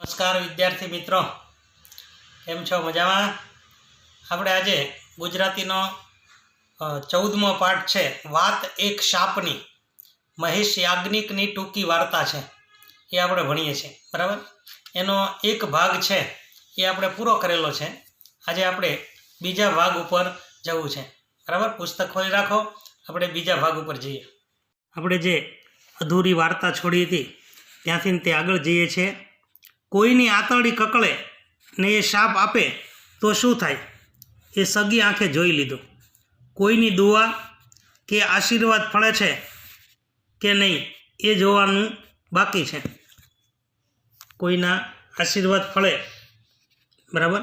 નમસ્કાર વિદ્યાર્થી મિત્રો. કેમ છો? મજામાં? આપણે આજે ગુજરાતીનો ચૌદમો પાઠ છે, વાત એક શાપની, મહેશ યાજ્ઞિકની ટૂંકી વાર્તા છે. એ આપણે ભણીએ છીએ, બરાબર? એનો એક ભાગ છે, એ આપણે પૂરો કરેલો છે. આજે આપણે બીજા ભાગ ઉપર જવું છે, બરાબર? પુસ્તક ખોલી રાખો, આપણે બીજા ભાગ ઉપર જઈએ. આપણે જે અધૂરી વાર્તા છોડી હતી, ત્યાંથી તે આગળ જઈએ છીએ. કોઈની આંતરડી કકળે ને એ શાપ આપે તો શું થાય? એ સગી આંખે જોઈ લીધું. કોઈની દુઆ કે આશીર્વાદ ફળે છે કે નહીં એ જોવાનું બાકી છે. કોઈના આશીર્વાદ ફળે, બરાબર?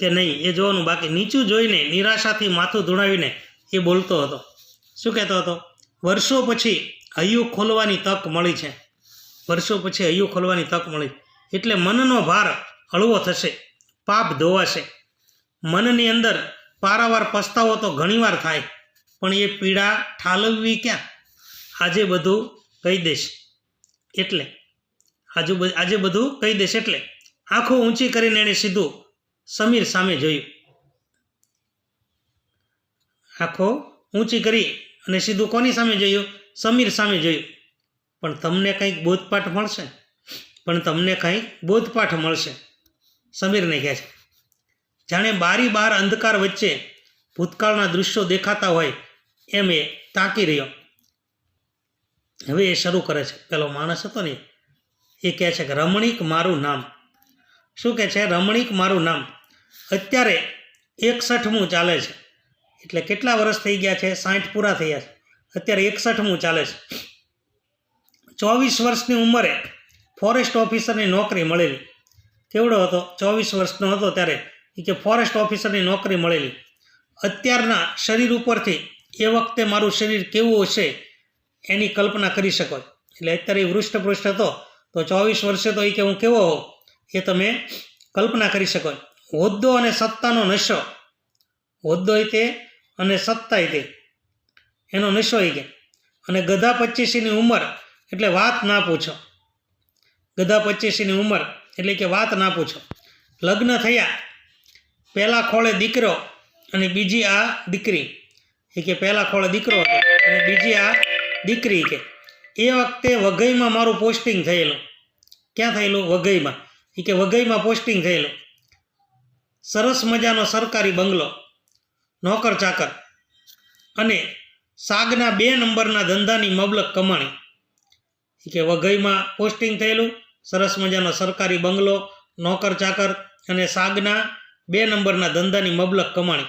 કે નહીં એ જોવાનું બાકી. નીચું જોઈને નિરાશાથી માથું ધૂણાવીને એ બોલતો હતો. શું કહેતો હતો? વર્ષો પછી હૈયું ખોલવાની તક મળી છે. વર્ષો પછી હૈયું ખોલવાની તક મળી. એટલે મનનો ભાર હળવો થશે, પાપ ધોવાશે. મનની અંદર પારાવાર પસ્તાવો તો ઘણીવાર થાય, પણ એ પીડા ઠાલવવી ક્યાં? આજે બધું કહી દઈશ. એટલે, આજુ આજે બધું કહી દઈશ એટલે, આંખો ઊંચી કરીને એણે સીધું સમીર સામે જોયું. આંખો ઊંચી કરી અને સીધું કોની સામે જોયું? સમીર સામે જોયું. પણ તમને કંઈક બોધપાઠ મળશે? પણ તમને કંઈક બોધપાઠ મળશે? સમીરને કહે છે, જાણે બારી બાર અંધકાર વચ્ચે ભૂતકાળના દૃશ્યો દેખાતા હોય એમ એ તાકી રહ્યો. હવે એ શરૂ કરે છે. પેલો માણસ હતો ને, એ કહે છે કે, રમણીક મારું નામ. શું કહે છે? રમણીક મારું નામ. અત્યારે એકસઠમું ચાલે છે. એટલે કેટલા વર્ષ થઈ ગયા છે? સાઠ પૂરા થયા છે. અત્યારે એકસઠમું ચાલે છે. ચોવીસ વર્ષની ઉંમરે ફોરેસ્ટ ઓફિસરની નોકરી મળેલી. કેવડો હતો? ચોવીસ વર્ષનો હતો ત્યારે. એ કે ફોરેસ્ટ ઓફિસરની નોકરી મળેલી. અત્યારના શરીર ઉપરથી એ વખતે મારું શરીર કેવું હશે એની કલ્પના કરી શકો એટલે અત્યારે વૃષ્ઠપૃષ્ઠ હતો. તો ચોવીસ વર્ષે તો એ કે હું કેવો હોઉં? એ તમે કલ્પના કરી શકો હોદ્દો અને સત્તાનો નશો. હોદ્દો તે અને સત્તા તે. એનો નશો એ કે. અને ગધા પચીસીની ઉંમર એટલે વાત ના પૂછો. ગધા પચીસીની ઉંમર એટલે કે વાત ના પૂછો. લગ્ન થયા, પહેલા ખોળે દીકરો અને બીજી આ દીકરી. એ કે પહેલા ખોળે દીકરો હતો અને બીજી આ દીકરી કે. એ વખતે વઘઈમાં મારું પોસ્ટિંગ થયેલું. ક્યાં થયેલું? વઘઈમાં. એ કે વઘઈમાં પોસ્ટિંગ થયેલું. સરસ મજાનો સરકારી બંગલો, નોકર ચાકર અને સાગના બે નંબરના ધંધાની મબલક કમાણી. કે વઘઈમાં પોસ્ટિંગ થયેલું, સરસ મજાનો સરકારી બંગલો, નોકર ચાકર અને સાગના બે નંબરના ધંધાની મબલક કમાણી.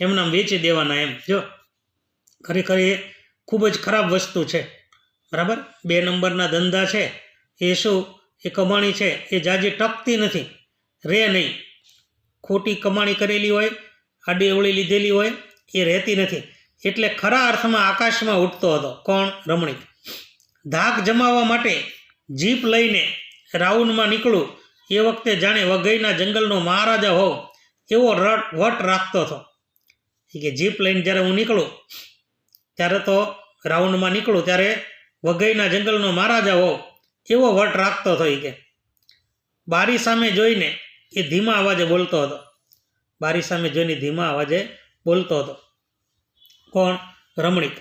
એમના વેચી દેવાના એમ, જો. ખરેખર એ ખૂબ જ ખરાબ વસ્તુ છે. બરાબર? બે નંબરના ધંધા છે. એ શું? એ કમાણી છે. એ જાજી ટકતી નથી. રે નહીં. ખોટી કમાણી કરેલી હોય, આડી અવળી લીધેલી હોય, એ રહેતી નથી. એટલે ખરા અર્થમાં આકાશમાં ઉઠતો હતો. કોણ? રમણીક. ધાક જમાવવા માટે જીપ લઈને રાઉન્ડમાં નીકળું, એ વખતે જાણે વઘઈના જંગલનો મહારાજા હોવ એવો રટ વટ રાખતો હતો. કે જીપ લઈને જ્યારે હું નીકળું, ત્યારે તો રાઉન્ડમાં નીકળું, ત્યારે વઘઈના જંગલનો મહારાજા હોવ એવો વટ રાખતો હતો કે. બારી સામે જોઈને એ ધીમા અવાજે બોલતો હતો. બારી સામે જોઈને ધીમા અવાજે બોલતો હતો. કોણ? રમણીક.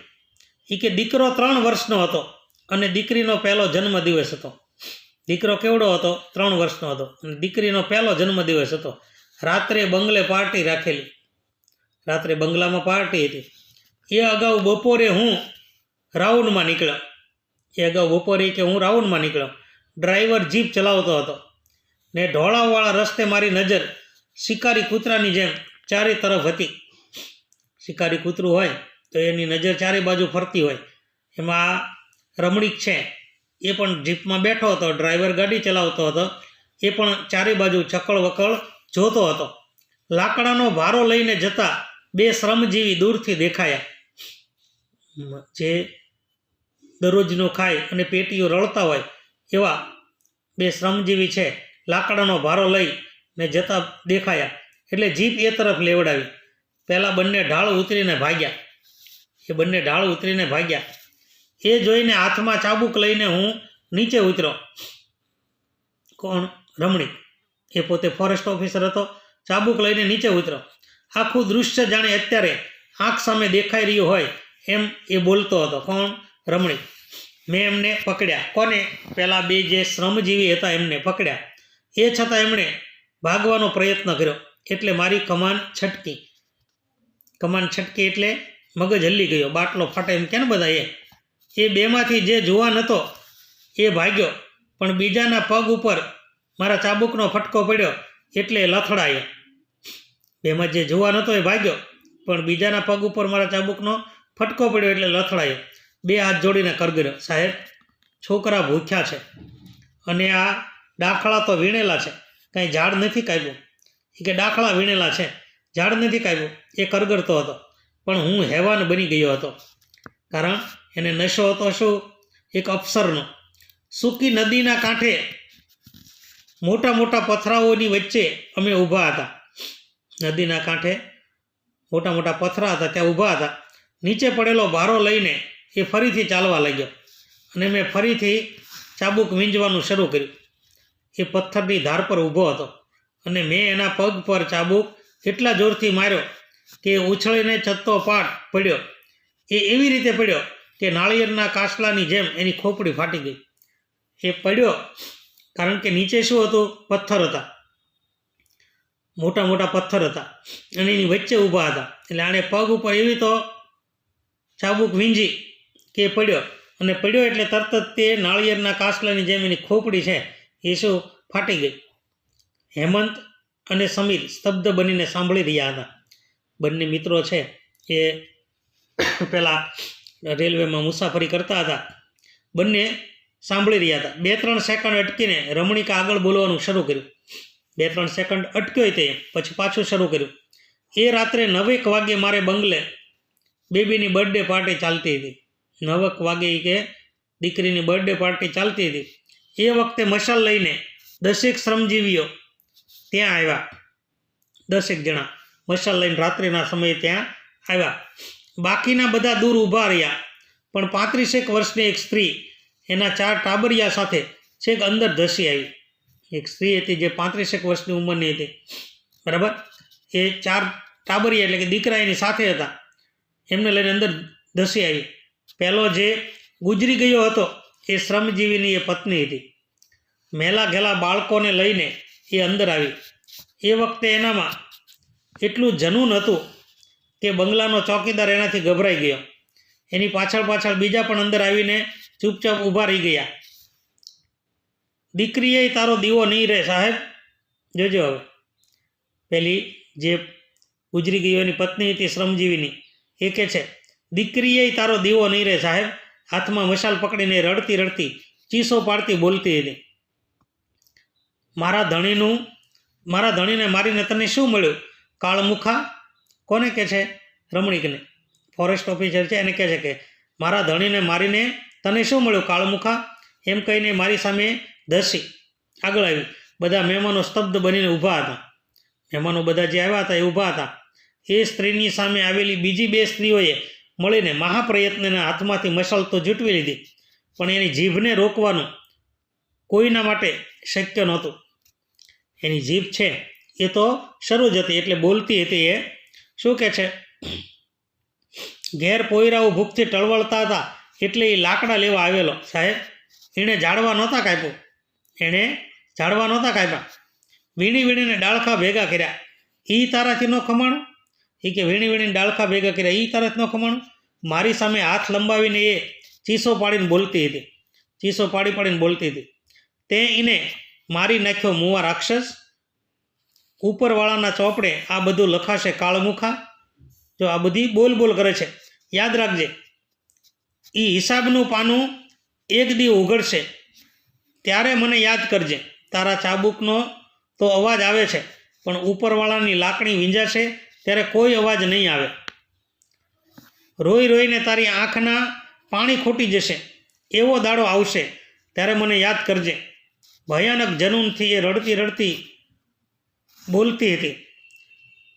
એ કે દીકરો ત્રણ વર્ષનો હતો. અને દીકરીનો પહેલો જન્મદિવસ હતો. દીકરો કેવડો હતો? ત્રણ વર્ષનો હતો. અને દીકરીનો પહેલો જન્મદિવસ હતો. રાત્રે બંગલે પાર્ટી રાખેલી. રાત્રે બંગલામાં પાર્ટી હતી. એ અગાઉ બપોરે હું રાઉન્ડમાં નીકળ્યો. એ અગાઉ બપોરે કે હું રાઉન્ડમાં નીકળ્યો. ડ્રાઈવર જીપ ચલાવતો હતો. ને ઢોળાવવાળા રસ્તે મારી નજર શિકારી કૂતરાની જેમ ચારે તરફ હતી. શિકારી કૂતરું હોય તો એની નજર ચારે બાજુ ફરતી હોય. એમાં રમણીક છે. એ પણ જીપમાં બેઠો હતો, ડ્રાઈવર ગાડી ચલાવતો હતો. એ પણ ચારે બાજુ ચકળ વકળ જોતો હતો. લાકડાનો ભારો લઈને જતા બે શ્રમજીવી દૂરથી દેખાયા. જે દરરોજનો ખાય અને પેટીઓ રળતા હોય એવા બે શ્રમજીવી છે. લાકડાનો ભારો લઈ ને જતા દેખાયા. એટલે જીપ એ તરફ લેવડાવી. પહેલાં બંને ઢાળ ઉતરીને ભાગ્યા. એ બંને ઢાળ ઉતરીને ભાગ્યા. એ જોઈને હાથમાં ચાબુક લઈને હું નીચે ઉતર્યો. કોણ? રમણીક એ પોતે ફોરેસ્ટ ઓફિસર હતો. ચાબુક લઈને નીચે ઉતરો આખું દૃશ્ય જાણે અત્યારે આંખ સામે દેખાઈ રહ્યું હોય એમ એ બોલતો હતો. કોણ? રમણીક મેં એમને પકડ્યા. કોને? પહેલાં બે જે શ્રમજીવી હતા એમને પકડ્યા. એ છતાં એમણે ભાગવાનો પ્રયત્ન કર્યો. એટલે મારી કમાન છટકી. કમાન છટકી એટલે મગજ હલ્લી ગયો. બાટલો ફાટે એમ કેમ બધા એ એ બેમાંથી જે જુવાન હતો, એ ભાગ્યો. પણ બીજાના પગ ઉપર મારા ચાબુકનો ફટકો પડ્યો એટલે લથડાયો. બેમાં જે જુવાન હતો એ ભાગ્યો, પણ બીજાના પગ ઉપર મારા ચાબુકનો ફટકો પડ્યો એટલે લથડાયો. બે હાથ જોડીને કરગર્યો સાહેબ, છોકરા ભૂખ્યા છે અને આ ડાખળા તો વીણેલા છે. કાંઈ ઝાડ નથી કાપ્યું કે ડાખળા વીણેલા છે. ઝાડ નથી કાપ્યું એ કરગરતો હતો. પણ હું હેવાન બની ગયો હતો. કારણ એને નશો હતો શું? એક અપ્સરનો. સૂકી નદીના કાંઠે મોટા મોટા પથરાઓની વચ્ચે અમે ઊભા હતા. નદીના કાંઠે મોટા મોટા પથરા હતા, ત્યાં ઊભા હતા. નીચે પડેલો ભારો લઈને એ ફરીથી ચાલવા લાગ્યો અને મેં ફરીથી ચાબુક વીંજવાનું શરૂ કર્યું. એ પથ્થરની ધાર પર ઊભો હતો અને મેં એના પગ પર ચાબુક એટલા જોરથી માર્યો કે ઉછળીને ચત્તો પાટ પડ્યો. એ એવી રીતે પડ્યો કે નાળિયેરના કાસલાની જેમ એની ખોપડી ફાટી ગઈ. એ પડ્યો, કારણ કે નીચે શું હતું? પથ્થર હતા. મોટા મોટા પથ્થર હતા અને એની વચ્ચે ઊભા હતા. એટલે આણે પગ ઉપર એવી તો ચાબુક વીંજી કે પડ્યો. અને પડ્યો એટલે તરત જ તે નાળિયેરના કાસલાની જેમ એની ખોપડી છે એ શું? ફાટી ગઈ. હેમંત અને સમીર સ્તબ્ધ બનીને સાંભળી રહ્યા હતા. બંને મિત્રો છે એ પેલા રેલવેમાં મુસાફરી કરતા હતા. બંને સાંભળી રહ્યા હતા. બે ત્રણ સેકન્ડ અટકીને રમણીકા આગળ બોલવાનું શરૂ કર્યું. બે ત્રણ સેકન્ડ અટક્યો તે, પછી પાછું શરૂ કર્યું. એ રાત્રે નવેક વાગે મારે બંગલે બેબીની બર્થડે પાર્ટી ચાલતી હતી. નવક વાગે કે દીકરીની બર્થડે પાર્ટી ચાલતી હતી. એ વખતે મશાલ લઈને દસેક શ્રમજીવીઓ ત્યાં આવ્યા. દસેક જણા મશાલ લઈને રાત્રિના સમયે ત્યાં આવ્યા. બાકીના બધા દૂર ઊભા રહ્યા. પણ પાંત્રીસેક વર્ષની એક સ્ત્રી એના ચાર ટાબરિયા સાથે છેક અંદર ધસી આવી. એક સ્ત્રી હતી જે પાંત્રીસેક વર્ષની ઉંમરની હતી. બરાબર? એ ચાર ટાબરિયા એટલે કે દીકરા એની સાથે હતા. એમને લઈને અંદર ધસી આવી. પહેલો જે ગુજરી ગયો હતો એ શ્રમજીવીની એ પત્ની હતી. મેલા ઘેલા બાળકોને લઈને એ અંદર આવી. એ વખતે એનામાં એટલું જનૂન હતું કે બંગલાનો ચોકીદાર એનાથી ગભરાઈ ગયો. એની પાછળ પાછળ બીજા પણ અંદર આવીને ચૂપચાપ ઊભા રહી ગયા. દીકરીએ તારો દીવો નહીં રહે સાહેબ. જોજો હવે. પેલી જે ગુજરી ગઈ એની પત્ની હતી શ્રમજીવીની, એ કહે છે, દીકરીએ તારો દીવો નહીં રહે સાહેબ. હાથમાં મશાલ પકડીને રડતી રડતી ચીસો પાડતી બોલતી હતી. મારા ધણીનું, મારા ધણીને મારીને તને શું મળ્યું? કાળમુખા કોને કહે છે? રમણીકને. ફોરેસ્ટ ઓફિસર છે, એને કહે છે કે, મારા ધણીને મારીને તને શું મળ્યું, કાળમુખા એમ કહીને મારી સામે દસી આગળ આવી બધા મહેમાનો સ્તબ્ધ બનીને ઊભા હતા. મહેમાનો બધા જે આવ્યા હતા એ ઊભા હતા. એ સ્ત્રીની સામે આવેલી બીજી બે સ્ત્રીઓએ મળીને મહાપ્રયત્નના હાથમાંથી મશાલ તો જૂટવી લીધી, પણ એની જીભને રોકવાનું કોઈના માટે શક્ય નહોતું. એની જીભ છે એ તો શરૂ જ હતી, એટલે બોલતી હતી એ શું કહે છે? ઘેર પોયરાઓ ભૂખથી ટળવળતા હતા, એટલે એ લાકડા લેવા આવેલો. સાહેબ, એણે ઝાડવા નહોતા કાપ્યો. એણે ઝાડવા નહોતા કાપ્યા. વીણી વીણીને ડાળખા ભેગા કર્યા. એ તારાથી ન ખમણ? એ કે વીણી વીણીને ડાળખા ભેગા કર્યા. એ તારાથી ન ખમણ? મારી સામે હાથ લંબાવીને એ ચીસો પાડીને બોલતી હતી. ચીસો પાડી પાડીને બોલતી હતી. તે એને મારી નાખ્યો મુવા રાક્ષસ. ઉપરવાળાના ચોપડે આ બધું લખાશે કાળમુખા. જો આ બધી બોલ બોલ કરે છે. યાદ રાખજે. એ હિસાબનું પાનું એક દી ઉઘડશે. ત્યારે મને યાદ કરજે. તારા ચાબુકનો તો અવાજ આવે છે. પણ ઉપરવાળાની લાકડી વીંજાશે ત્યારે કોઈ અવાજ નહીં આવે. રોઈ રોઈને તારી આંખના પાણી ખૂટી જશે. એવો દાડો આવશે. ત્યારે મને યાદ કરજે. ભયાનક જનૂનથી એ રડતી રડતી બોલતી હતી.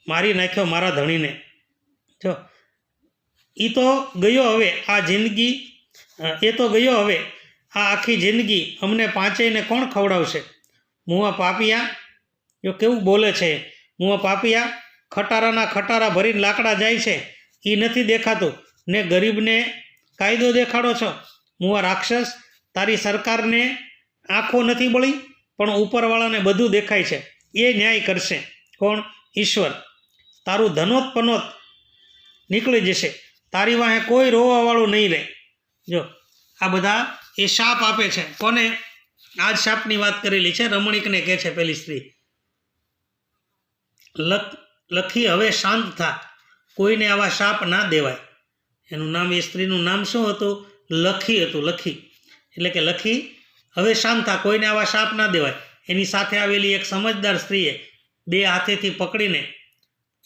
મારી નાખ્યો મારા ધણીને. જો એ તો ગયો હવે, આ જિંદગી એ તો ગયો હવે. આ આખી જિંદગી અમને પાંચેયને કોણ ખવડાવશે? મુવા પાપિયા જો કેવું બોલે છે? મુવા પાપિયા, ખટારાના ખટારા ભરીને લાકડા જાય છે. એ નથી દેખાતું. ને ગરીબને કાયદો દેખાડો છો. મુવા રાક્ષસ, તારી સરકારને આંખો નથી બળી, પણ ઉપરવાળાને બધું દેખાય છે. એ ન્યાય કરશે. કોણ? ઈશ્વર. તારું ધનોત પનોત નીકળી જશે. તારી વાહે કોઈ રોવાવાળું નહીં રહે જો, આ બધા એ શાપ આપે છે. કોને? આ જ શાપની વાત કરેલી છે. રમણીકને કહે છે પેલી સ્ત્રી. લખી હવે શાંત થા. કોઈને આવા શાપ ના દેવાય. એનું નામ, એ સ્ત્રીનું નામ શું હતું? લખી હતું, લખી. એટલે કે લખી, હવે શાંત થા. કોઈને આવા શાપ ના દેવાય. એની સાથે આવેલી એક સમજદાર સ્ત્રીએ બે હાથેથી પકડીને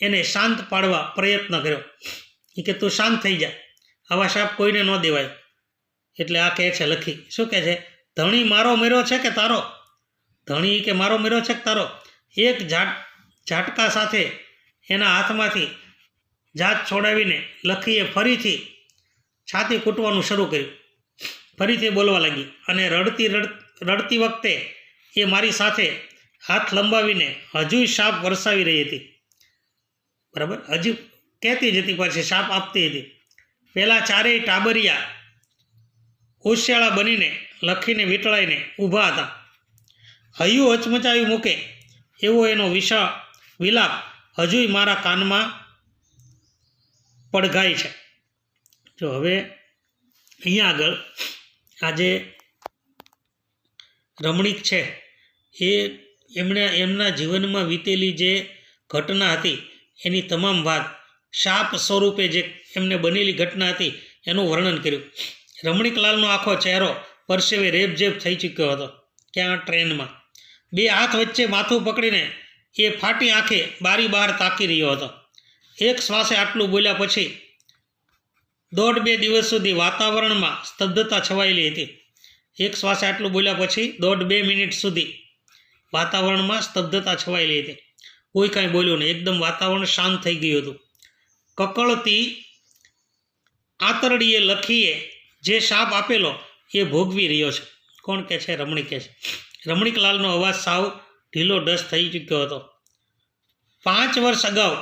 એને શાંત પાડવા પ્રયત્ન કર્યો. એ કે, તું શાંત થઈ જા. આવા શાપ કોઈને ન દેવાય. એટલે આ કહે છે લખી. શું કહે છે? ધણી મારો મેરો છે કે તારો? ધણી કે, મારો મેરો છે કે તારો? એક ઝાટ, ઝાટકા સાથે એના હાથમાંથી જાત છોડાવીને લખીએ ફરીથી છાતી કૂટવાનું શરૂ કર્યું. ફરીથી બોલવા લાગી અને રડતી રડ, રડતી વખતે એ મારી સાથે હાથ લંબાવીને હજુય શાપ વરસાવી રહી હતી. બરાબર? હજી કહેતી જ હતી પાછી શાપ આપતી હતી. પહેલાં ચારેય ટાબરિયા હોશિયાળા બનીને લખીને વીંટળાઈને ઊભા હતા. હૈયું હચમચાવી મૂકે એવો એનો વિશાળ વિલાપ હજુય મારા કાનમાં પડઘાય છે. જો હવે અહીંયા આગળ આજે રમણીક છે એ એમણે એમના જીવનમાં વીતેલી જે ઘટના હતી, એની તમામ વાત શાપ સ્વરૂપે જે એમને બનેલી ઘટના હતી, એનું વર્ણન કર્યું. રમણીકલાલનો આખો ચહેરો પરસેવે રેબઝેબ થઈ ચૂક્યો હતો ક્યાં ટ્રેનમાં. બે હાથ વચ્ચે માથું પકડીને એ ફાટી આંખે બારી બહાર તાકી રહ્યો હતો. એક શ્વાસે આટલું બોલ્યા પછી દોઢ બે દિવસ સુધી વાતાવરણમાં સ્તબ્ધતા છવાયેલી હતી. એક શ્વાસે આટલું બોલ્યા પછી દોઢ બે મિનિટ સુધી વાતાવરણમાં સ્તબ્ધતા છવાયેલી હતી. કોઈ કાંઈ બોલ્યું નહીં. એકદમ વાતાવરણ શાંત થઈ ગયું હતું. કકળતી આંતરડીએ લખીએ જે શાપ આપેલો એ ભોગવી રહ્યો છે. કોણ કે છે? રમણીક કહે છે. રમણીકલાલનો અવાજ સાવ ઢીલો ડસ થઈ ચૂક્યો હતો. પાંચ વર્ષ અગાઉ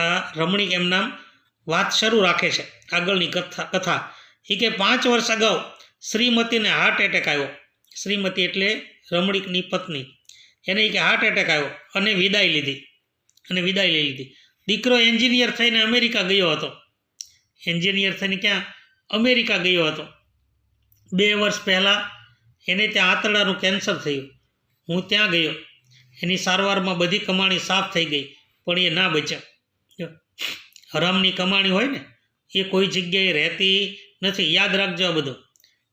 આ રમણીક એમ નામ વાત શરૂ રાખે છે. આગળની કથા કથા. એ કે પાંચ વર્ષ અગાઉ શ્રીમતીને હાર્ટ એટેક આવ્યો. શ્રીમતી એટલે રમણીકની પત્ની. એને કે હાર્ટ એટેક આવ્યો અને વિદાય લીધી. અને વિદાય લઈ લીધી. દીકરો એન્જિનિયર થઈને અમેરિકા ગયો હતો. એન્જિનિયર થઈને ક્યાં? અમેરિકા ગયો હતો. બે વર્ષ પહેલાં એને ત્યાં આંતરડાનું કેન્સર થયું. હું ત્યાં ગયો. એની સારવારમાં બધી કમાણી સાફ થઈ ગઈ, પણ એ ના બચ્યા. હરામની કમાણી હોય ને, એ કોઈ જગ્યાએ રહેતી નથી. યાદ રાખજો આ બધું.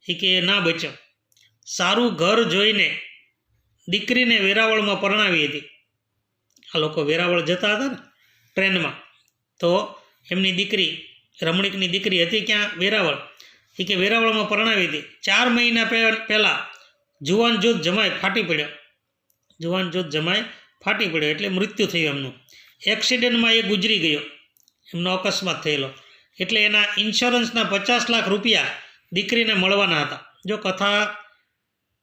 એ કે એ ના બચ્યો. સારું ઘર જોઈને દીકરીને વેરાવળમાં પરણાવી હતી. આ લોકો વેરાવળ જતા હતા ને ટ્રેનમાં. તો એમની દીકરી, રમણીકની દીકરી હતી ક્યાં? વેરાવળ. એ કે વેરાવળમાં પરણાવી હતી. ચાર મહિના પહેલાં જુવાન જૂથ જમાય ફાટી પડ્યો. જુવાન જૂથ જમાય ફાટી પડ્યો એટલે મૃત્યુ થયું એમનું. એક્સિડન્ટમાં એ ગુજરી ગયો. એમનો અકસ્માત થયેલો. એટલે એના ઇન્સ્યોરન્સના પચાસ લાખ રૂપિયા દીકરીને મળવાના હતા. જો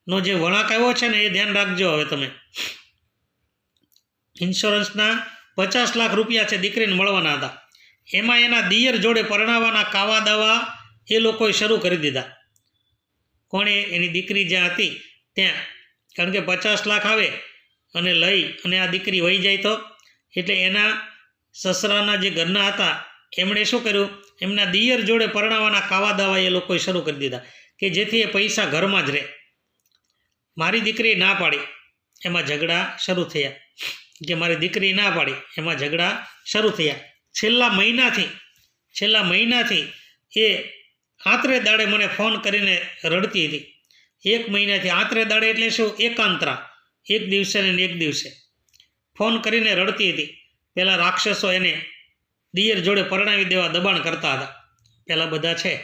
કથાનો જે વળાંક આવ્યો છે ને એ ધ્યાન રાખજો હવે તમે. ઇન્સ્યોરન્સના પચાસ લાખ રૂપિયા છે દીકરીને મળવાના હતા. એમાં એના દિયર જોડે પરણાવવાના કાવા દાવા એ લોકોએ શરૂ કરી દીધા. કોણે? એની દીકરી જ્યાં હતી ત્યાં. કારણ કે પચાસ લાખ આવે અને લઈ અને આ દીકરી વહી જાય તો. એટલે એના સસરાના જે ઘરના હતા, એમણે શું કર્યું? એમના દિયર જોડે પરણાવવાના કાવા દાવા એ લોકોએ શરૂ કરી દીધા કે જેથી એ પૈસા ઘરમાં જ રહે. મારી દીકરી ના પાડી, એમાં ઝઘડા શરૂ થયા. કે મારી દીકરી ના પાડી, એમાં ઝઘડા શરૂ થયા. છેલ્લા મહિનાથી છેલ્લા મહિનાથી એ આંતરે દાડે મને ફોન કરીને રડતી હતી. એક મહિનાથી આંતરે દાડે એટલે શું? એકાંતરા. એક દિવસે ને એક દિવસે. ફોન કરીને રડતી હતી. પહેલાં રાક્ષસો એને દિયર જોડે પરણાવી દેવા દબાણ કરતા હતા. પહેલાં બધા છે,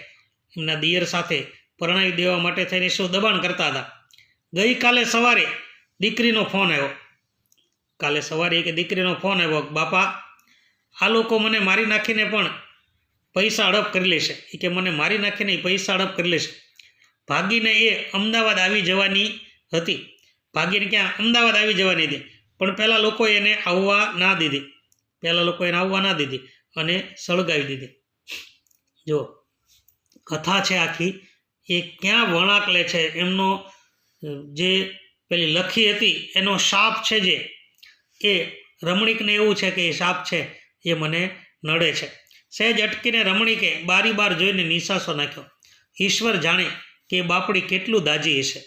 એમના દિયર સાથે પરણાવી દેવા માટે થઈને શું દબાણ કરતા હતા? ગઈકાલે સવારે દીકરીનો ફોન આવ્યો. કાલે સવારે એક દીકરીનો ફોન આવ્યો બાપા, આ લોકો મને મારી નાખીને પણ પૈસા અડપ કરી લેશે એ કે, મને મારી નાખીને પૈસા અડપ કરી લેશે ભાગીને એ અમદાવાદ આવી જવાની હતી. ભાગીને ક્યાં? અમદાવાદ આવી જવાની હતી. પણ પહેલાં લોકોએ એને આવવા ના દીધી. પહેલાં લોકો એને આવવા ના દીધી અને સળગાવી દીધી. જો, કથા છે આખી. એ ક્યાં વળાંક લે છે? એમનો જે પેલી લખી હતી, એનો શાપ છે જે, એ રમણીકને એવું છે કે એ શાપ છે, એ મને નડે છે. સહેજ અટકીને રમણીકે બારી બાર જોઈને નિશાસો નાખ્યો. ઈશ્વર જાણે કે બાપડી કેટલું દાજી હશે.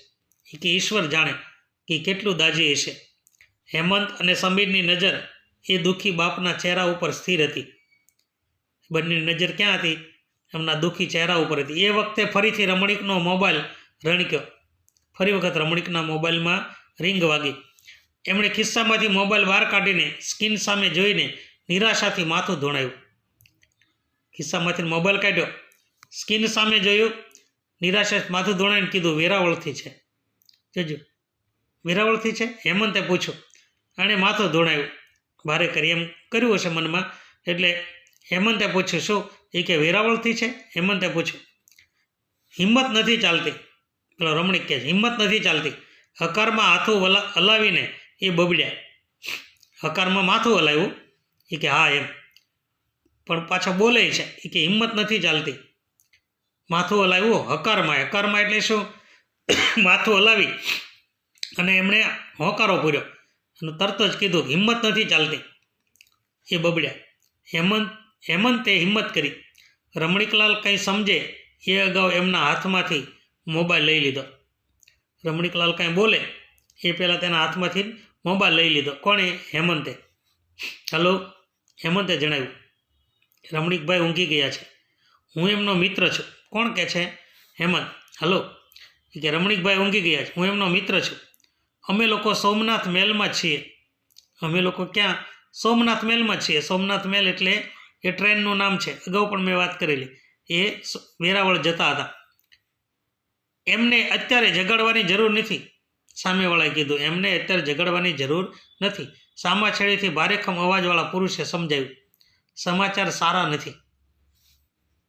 કે ઈશ્વર જાણે કે કેટલું દાજી હશે. હેમંત અને સમીરની નજર એ દુઃખી બાપના ચહેરા ઉપર સ્થિર હતી. બંનેની નજર ક્યાં હતી? એમના દુઃખી ચહેરા ઉપર હતી. એ વખતે ફરીથી રમણીકનો મોબાઈલ રણક્યો. ફરી વખત રમણીકના મોબાઈલમાં રિંગ વાગી. એમણે ખિસ્સામાંથી મોબાઈલ બહાર કાઢીને સ્કીન સામે જોઈને નિરાશાથી માથું ધોણાયું. ખિસ્સામાંથી મોબાઈલ કાઢ્યો. સ્કીન સામે જોયું. નિરાશાથી માથું ધોણાઈને કીધું, વેરાવળથી છે. જોજો. વેરાવળથી છે? હેમંતે પૂછ્યું. આણે માથું ધોણાયું. ભારે કરી એમ કર્યું હશે મનમાં? એટલે હેમંતે પૂછ્યું, શું? એ કે વેરાવળથી છે. હેમંતે પૂછ્યું. હિંમત નથી ચાલતી. પેલો રમણીક કહે છે, હિંમત નથી ચાલતી. હકારમાં હાથું વલા, હલાવીને એ બબડ્યા. હકારમાં માથું હલાવ્યું. એ કે, હા, એમ. પણ પાછા બોલે છે, એ કે, હિંમત નથી ચાલતી. માથું હલાવ્યું. હકારમાં હકારમાં એટલે શું? માથું હલાવી અને એમણે હોકારો પૂર્યો અને તરત જ કીધું હિંમત નથી ચાલતી. એ બબડ્યા. હેમંત, હેમંતે હિંમત કરી. રમણીકલાલ કંઈ સમજે એ અગાઉ એમના હાથમાંથી મોબાઈલ લઈ લીધો. રમણીકલાલ કાંઈ બોલે, એ પહેલાં તેના હાથમાંથી મોબાઈલ લઈ લીધો. કોણે હેમંતે. હલો, હેમંતે જણાવ્યું. રમણીકભાઈ ઊંઘી ગયા છે. હું એમનો મિત્ર છું. કોણ કહે છે? હેમંત. હલો કે રમણીકભાઈ ઊંઘી ગયા છે. હું એમનો મિત્ર છું. અમે લોકો સોમનાથ મહેલમાં છીએ. અમે લોકો ક્યાં? સોમનાથ મહેલમાં છીએ. સોમનાથ મહેલ એટલે એ ટ્રેનનું નામ છે. અગાઉ પણ મેં વાત કરેલી. એ વેરાવળ જતા હતા. એમને અત્યારે જગાડવાની જરૂર નથી. સામેવાળાએ કીધું, એમને અત્યારે ઝઘડવાની જરૂર નથી. સામા છેડેથી ભારેખમ અવાજવાળા પુરુષે સમજાવ્યું, સમાચાર સારા નથી.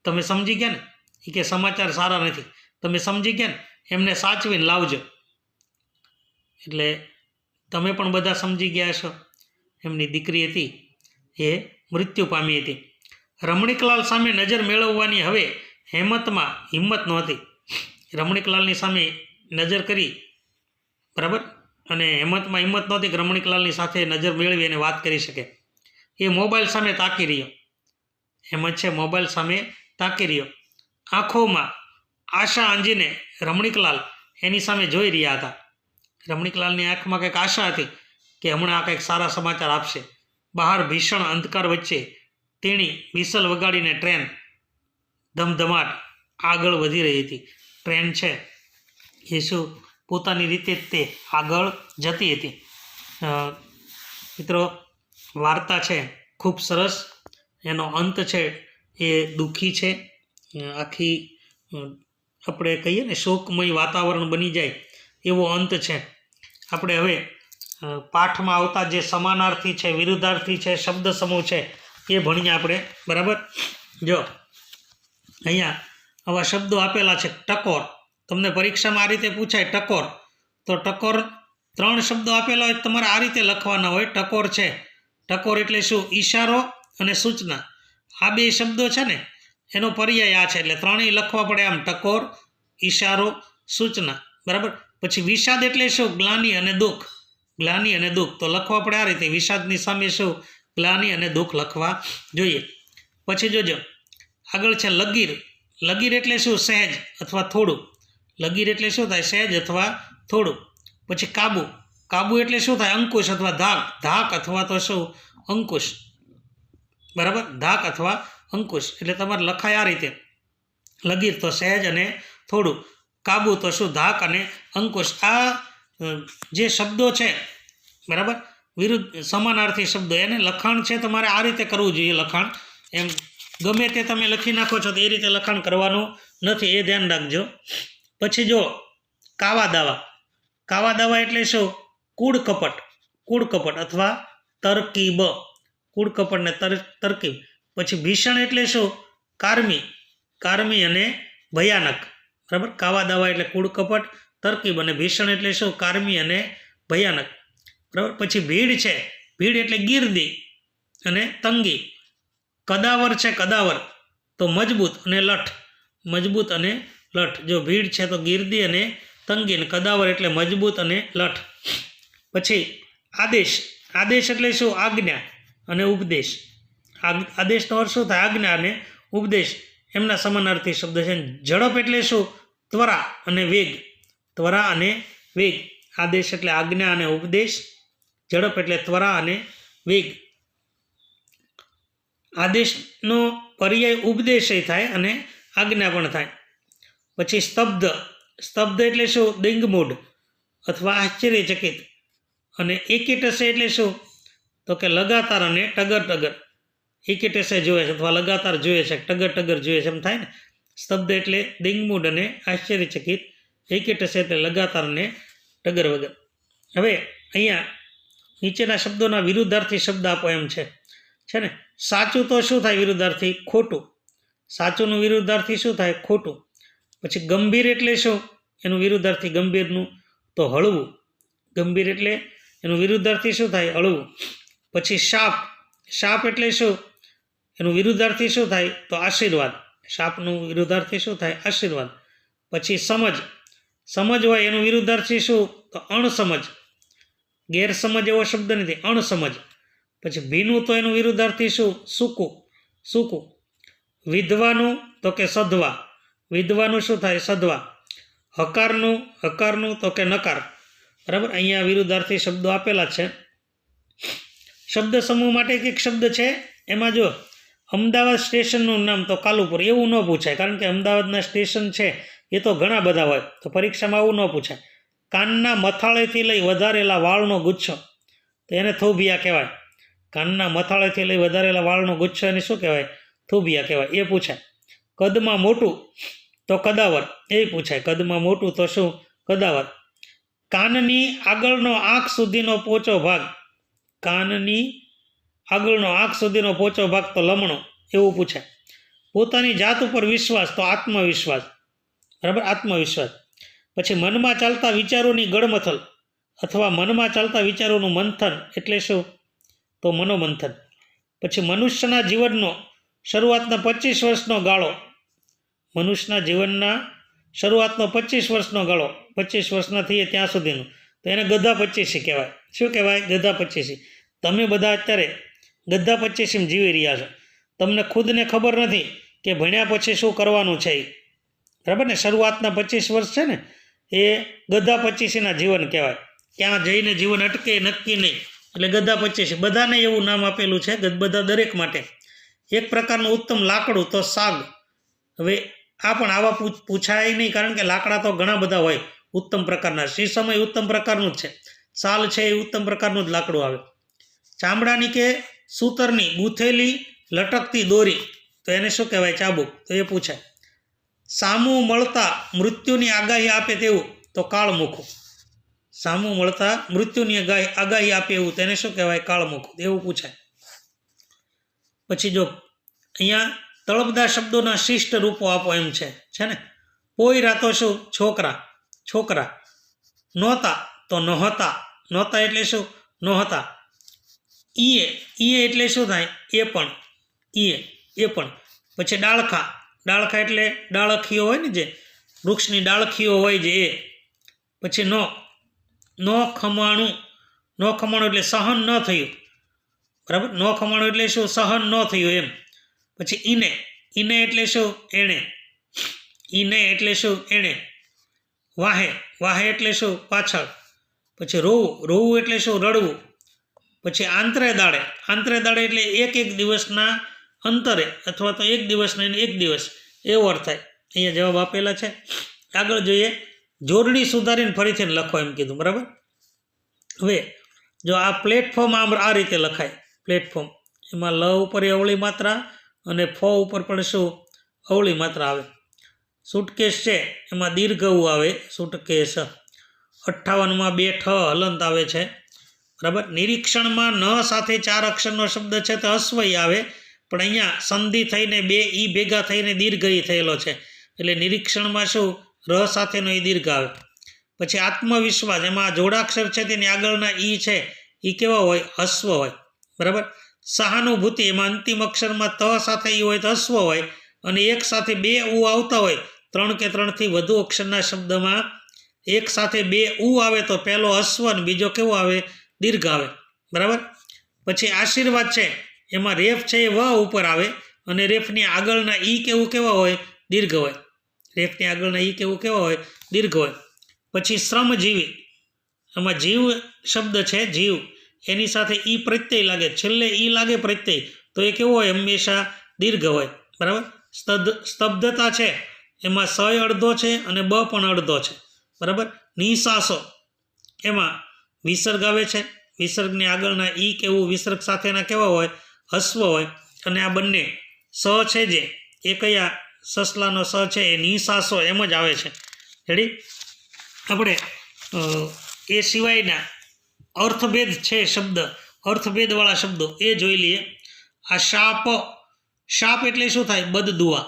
તમે સમજી ગયા ને? એ કે, સમાચાર સારા નથી. તમે સમજી ગયા ને? એમને સાચવીને લાવજો. એટલે તમે પણ બધા સમજી ગયા છો એમની દીકરી હતી, એ મૃત્યુ પામી હતી. રમણીકલાલ સામે નજર મેળવવાની હવે હેમતમાં હિંમત નહોતી. રમણીકલાલની સામે નજર કરી. બરાબર? અને હેમતમાં હિંમત નહોતી કે રમણીકલાલની સાથે નજર મેળવી અને વાત કરી શકે. એ મોબાઈલ સામે તાકી રહ્યો. હેમંત છે મોબાઈલ સામે તાકી રહ્યો. આંખોમાં આશા આંજીને રમણીકલાલ એની સામે જોઈ રહ્યા હતા. રમણીકલાલની આંખમાં કંઈક આશા હતી કે હમણાં આ કંઈક સારા સમાચાર આપશે. બહાર ભીષણ અંધકાર વચ્ચે તેણી વિસલ વગાડીને ટ્રેન ધમધમાટ આગળ વધી રહી હતી. ટ્રેન છે. શું પોતાની રીતે તે આગળ જતી હતી. મિત્રો, વાર્તા છે, ખૂબ સરસ. એનો અંત છે એ દુઃખી છે. આખી આપણે કહીએ ને, શોકમય વાતાવરણ બની જાય એવો અંત છે. આપણે હવે પાઠમાં આવતા જે સમાનાર્થી છે, વિરુદ્ધાર્થી છે, શબ્દ સમૂહ છે, એ ભણીએ આપણે. બરાબર? જો, અહીંયા આવા શબ્દો આપેલા છે, ટકોર. તમને પરીક્ષામાં આ રીતે પૂછાય, ટકોર. તો ટકોર ત્રણ શબ્દો આપેલા હોય તમારે આ રીતે લખવાના હોય, ટકોર છે. ટકોર એટલે શું? ઈશારો અને સૂચના. આ બે શબ્દો છે ને, એનો પર્યાય આ છે એટલે ત્રણેય લખવા પડે આમ ટકોર, ઈશારો, સૂચના. બરાબર? પછી વિષાદ એટલે શું? ગ્લાની અને દુઃખ. ગ્લાની અને દુઃખ. તો લખવા પડે આ રીતે. વિષાદની સામે શું? ગ્લાની અને દુઃખ લખવા જોઈએ. પછી જોજો. આગળ છે લગીર. લગીર એટલે શું? સહેજ અથવા થોડું. લગીર એટલે શું થાય? સહેજ અથવા થોડું. પછી કાબુ. કાબુ એટલે શું થાય? અંકુશ અથવા ધાક. ધાક અથવા તો શું? અંકુશ. બરાબર? ધાક અથવા અંકુશ. એટલે તમારે લખાય આ રીતે. લગીર તો સહેજ અને થોડું. કાબુ તો શું? ધાક અને અંકુશ. આ જે શબ્દો છે, બરાબર? વિરુદ્ધ સમાનાર્થી શબ્દો. એને લખાણ છે તમારે આ રીતે કરવું જોઈએ, લખાણ. એમ ગમે તે તમે લખી નાખો છો તો એ રીતે લખાણ કરવાનું નથી, એ ધ્યાન રાખજો. પછી જો, કાવા દાવા. કાવા દાવા એટલે શું? કૂડ કપટ. કૂડ કપટ અથવા તરકીબ. કૂડ કપટ ને તર, તરકીબ. પછી ભીષણ એટલે શું? કારમી. કારમી અને ભયાનક. બરાબર? કાવા દાવા એટલે કૂડ કપટ, તરકીબ અને ભીષણ એટલે શું? કારમી અને ભયાનક. બરાબર? પછી ભીડ છે. ભીડ એટલે ગીરદી અને તંગી. કદાવર છે કદાવર, તો મજબૂત અને લઠ, મજબૂત અને લઠ. જો ભીડ છે તો ગીર્દી અને તંગીન કદાવર એટલે મજબૂત અને લઠ. પછી આદેશ આદેશ એટલે શું? આજ્ઞા અને ઉપદેશ. આદેશનો અર્થ શું થાય? આજ્ઞા અને ઉપદેશ. એમના સમાનાર્થી શબ્દ છે. ઝડપ એટલે શું? ત્વરા અને વેગ. ત્વરા અને વેગ. આદેશ એટલે આજ્ઞા અને ઉપદેશ. ઝડપ એટલે ત્વરા અને વેગ. આદેશનો પર્યાય ઉપદેશય થાય અને આજ્ઞા પણ થાય. પછી સ્તબ્ધ. સ્તબ્ધ એટલે શું? દિંગમૂઢ અથવા આશ્ચર્યચકિત. અને એકેટસે એટલે શું? તો કે લગાતાર અને ટગર ટગર એકેટસે જોઈએ છે અથવા લગાતાર જોઈએ છે ટગર ટગર જોઈએ છે એમ થાય ને. સ્તબ્ધ એટલે દિંગમૂઢ અને આશ્ચર્યચકિત. એકેટસે એટલે લગાતાર અને ટગર વગર. હવે અહીંયા નીચેના શબ્દોના વિરુદ્ધાર્થી શબ્દ આપો એમ છે. છે ને? સાચું તો શું થાય વિરુદ્ધાર્થી? ખોટું. સાચુંનું વિરુદ્ધાર્થી શું થાય? ખોટું. પછી ગંભીર એટલે શું? એનું વિરુદ્ધાર્થી ગંભીરનું તો હળવું. ગંભીર એટલે એનું વિરુદ્ધાર્થી શું થાય? હળવું. પછી શાપ. શાપ એટલે શું? એનું વિરુદ્ધાર્થી શું થાય? તો આશીર્વાદ. શાપનું વિરુદ્ધાર્થી શું થાય? આશીર્વાદ. પછી સમજ. સમજ હોય એનું વિરુદ્ધાર્થી શું? તો અણસમજ. ગેરસમજ એવો શબ્દ નથી. અણસમજ. પછી ભીનું તો એનું વિરુદ્ધાર્થી શું? સૂકું. સૂકું. વિધવાનું તો કે સધવા વિધવાનું શું થાય? સધવા હકારનું હકારનું તો કે નકાર. બરાબર? અહીંયા વિરુદ્ધાર્થી શબ્દો આપેલા છે. શબ્દ સમૂહ માટે એક શબ્દ છે? એમાં જો અમદાવાદ સ્ટેશનનું નામ તો કાલુપુર. એવું ન પૂછાય. કારણ કે અમદાવાદના સ્ટેશન છે. એ તો ઘણા બધા હોય. તો પરીક્ષામાં આવું ન પૂછાય. કાનના મથાળેથી લઈ વધારેલા વાળનો ગુચ્છો. તો એને થોભિયા કહેવાય. કાનના મથાળેથી લઈ વધારેલા વાળનો ગુચ્છો એને શું કહેવાય? થોભિયા કહેવાય. એ પૂછાય. કદમાં મોટું તો કદાવર. એ પૂછાય. કદમાં મોટું તો શું? કદાવર. કાનની આગળનો આંખ સુધીનો પોચો ભાગ. કાનની આગળનો આંખ સુધીનો પોચો ભાગ તો લમણો. એવું પૂછાય. પોતાની જાત ઉપર વિશ્વાસ તો આત્મવિશ્વાસ. બરાબર? આત્મવિશ્વાસ. પછી મનમાં ચાલતા વિચારોની ગળમથલ અથવા મનમાં ચાલતા વિચારોનું મંથન એટલે શું? તો મનોમંથન. પછી મનુષ્યના જીવનનો શરૂઆતના પચીસ વર્ષનો ગાળો. મનુષ્યના જીવનના શરૂઆતનો પચીસ વર્ષનો ગાળો. પચીસ વર્ષના થઈએ ત્યાં સુધીનું. તો એને ગધા પચીસી કહેવાય. શું કહેવાય? ગધા પચીસી તમે બધા અત્યારે ગધા પચીસીમ જીવી રહ્યા છો. તમને ખુદને ખબર નથી કે ભણ્યા પછી શું કરવાનું છે એ બરાબર ને? શરૂઆતના પચીસ વર્ષ છે ને, એ ગધા પચીસીના જીવન કહેવાય. ક્યાં જઈને જીવન અટકે, નક્કી નહીં. એટલે ગધા પચીસ બધાને એવું નામ આપેલું છે બધા દરેક માટે. એક પ્રકારનું ઉત્તમ લાકડું તો સાગ. હવે આ પણ આવા પૂછ- પૂછાય નહીં, કારણ કે લાકડા તો ઘણા બધા હોય. ઉત્તમ પ્રકારના શીશમ એ ઉત્તમ પ્રકારનું જ છે. સાલ છે એ ઉત્તમ પ્રકારનું જ લાકડું આવે. ચામડાની કે સૂતરની ગૂંથેલી લટકતી દોરી, તો એને શું કહેવાય? ચાબુક. તો એ પૂછાય. સામું મળતા મૃત્યુની આગાહી આપે તેવું, તો કાળમુખું સામું મળતા મૃત્યુની આગાહી આગાહી આપે એવું તેને શું કહેવાય? કાળમુખું. એવું પૂછાય. પછી જો, અહીંયા તળપદા શબ્દોના શિષ્ટ રૂપો આપો એમ છે. છે ને? પોયરા તો શું? છોકરા. છોકરા. નહોતા તો નહોતા. નહોતા એટલે શું? નહોતા. ઈએ ઈએ એટલે શું થાય? એ પણ. ઈએ, એ પણ. પછી ડાળખા. ડાળખા એટલે ડાળખીઓ હોય ને જે? વૃક્ષની ડાળખીઓ હોય જે એ. પછી નો. નો ખમાણું નો ખમાણું એટલે સહન ન થયું. બરાબર? નો ખમાણું એટલે શું? સહન ન થયું એમ. પછી ઈને ઈને એટલે શું? એણે. ઈને એટલે શું? એણે. વાહે વાહે એટલે શું? પાછળ. પછી રોવું રોવું એટલે શું? રડવું. પછી આંતરે દાડે આંતરે દાડે એટલે એક એક દિવસના અંતરે અથવા તો એક દિવસ એને એક દિવસ. એવો અર્થ થાય. અહીંયા જવાબ આપેલા છે. આગળ જોઈએ. જોડણી સુધારીને ફરીથી લખો એમ કીધું, બરાબર? હવે જો આ પ્લેટફોર્મ આમ આ રીતે લખાય પ્લેટફોર્મ એમાં લ ઉપર એ અવળી માત્રા અને ફ ઉપર પણ શું? અવળી માત્રા આવે. સુટકેસ છે, એમાં દીર્ઘવું આવે, સુટકેસ. અઠ્ઠાવનમાં બે ઠ હલંત આવે છે, બરાબર? નિરીક્ષણમાં ન સાથે ચાર અક્ષરનો શબ્દ છે તો અશ્વય આવે, પણ અહીંયા સંધિ થઈને બે ઈ ભેગા થઈને દીર્ઘ થયેલો છે. એટલે નિરીક્ષણમાં શું? ર સાથેનો એ દીર્ઘ આવે પછી આત્મવિશ્વાસ, એમાં જોડાક્ષર છે તેની આગળના ઈ છે એ કેવા હોય? હસ્વ હોય. બરાબર? સહાનુભૂતિ, એમાં અંતિમ અક્ષરમાં ત સાથે ઈ હોય તો હસ્વ હોય અને એક સાથે બે ઉ આવતા હોય. ત્રણ કે ત્રણથી વધુ અક્ષરના શબ્દમાં એક સાથે બે ઉ આવે તો પહેલો હસ્વ અને બીજો કેવો આવે? દીર્ઘ આવે. બરાબર? પછી આશીર્વાદ છે, એમાં રેફ છે એ વ ઉપર આવે અને રેફની આગળના ઈ કેવું કેવા હોય? દીર્ઘ હોય. રેફની આગળના ઈ કેવું કેવા હોય, દીર્ઘ હોય. પછી શ્રમજીવી. આમાં જીવ શબ્દ છે, જીવ. એની સાથે ઈ પ્રત્યય લાગે. છેલ્લે ઈ લાગે પ્રત્યય. તો એ કેવો હોય? હંમેશા દીર્ઘ હોય. બરાબર? સ્તબ્ધ સ્તબ્ધતા છે. એમાં સ અડધો છે અને બ પણ અડધો છે. બરાબર? નિશાસો. એમાં વિસર્ગ આવે છે. વિસર્ગની આગળના ઈ કેવું વિસર્ગ સાથેના કેવા હોય? હસ્વ હોય. અને આ બંને સ છે જે. એ કયા? સસલાનો સ છે, એ નિસાસો એમ જ આવે છે. રેડી આપણે એ સિવાયના અર્થભેદ છે શબ્દ, અર્થભેદવાળા શબ્દો, એ જોઈ લઈએ. આ શાપ શાપ એટલે શું થાય? બદદુઆ.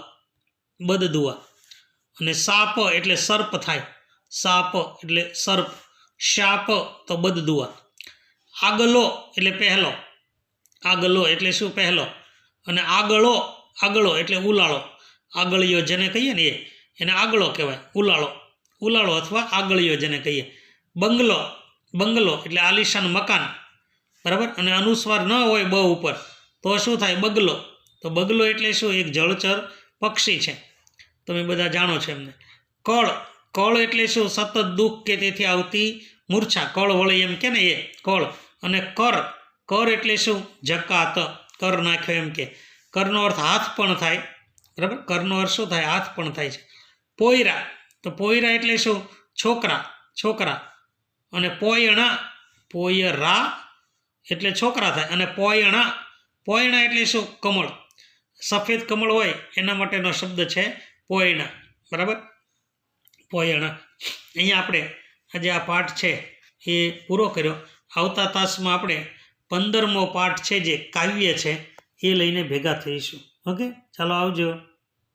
બદદુઆ. અને સાપ એટલે સર્પ થાય. સાપ એટલે સર્પ. શાપ તો બદદુઆ. આગલો એટલે પહેલો. આગલો એટલે શું? પહેલો. અને આગળો આગળો એટલે ઉલાળો. આગળીઓ જેને કહીએ ને એને આગળો કહેવાય, ઉલાળો. ઉલાળો અથવા આગળીઓ જેને કહીએ. બંગલો બંગલો એટલે આલિશાન મકાન, બરાબર? અને અનુસ્વાર ન હોય બ ઉપર, તો શું થાય? બગલો. તો બગલો એટલે શું? એક જળચર પક્ષી છે. તમે બધા જાણો છો એમને. કળ. કળ એટલે શું? સતત દુઃખ કે તેથી આવતી મૂર્છા. કળ વળી એમ કે ને એ, કળ. અને કર. કર એટલે શું? જકાત. કર નાખ્યો એમ કે. કરનો અર્થ હાથ પણ થાય બરાબર? કરનો અર્થ શું થાય, હાથ પણ થાય છે. પોયરા, તો પોયરા એટલે શું? છોકરા છોકરા. અને પોયણા, પોયરા એટલે છોકરા થાય. અને પોયણા પોયણા એટલે શું? કમળ. સફેદ કમળ હોય, એના માટેનો શબ્દ છે પોયણા. બરાબર? પોયણા. અહીંયા આપણે આજે આ પાઠ છે એ પૂરો કર્યો. આવતા તાસમાં આપણે પંદરમો પાઠ છે જે કાવ્ય છે, એ લઈને ભેગા થઈશું. ઓકે? ચાલો આવજો.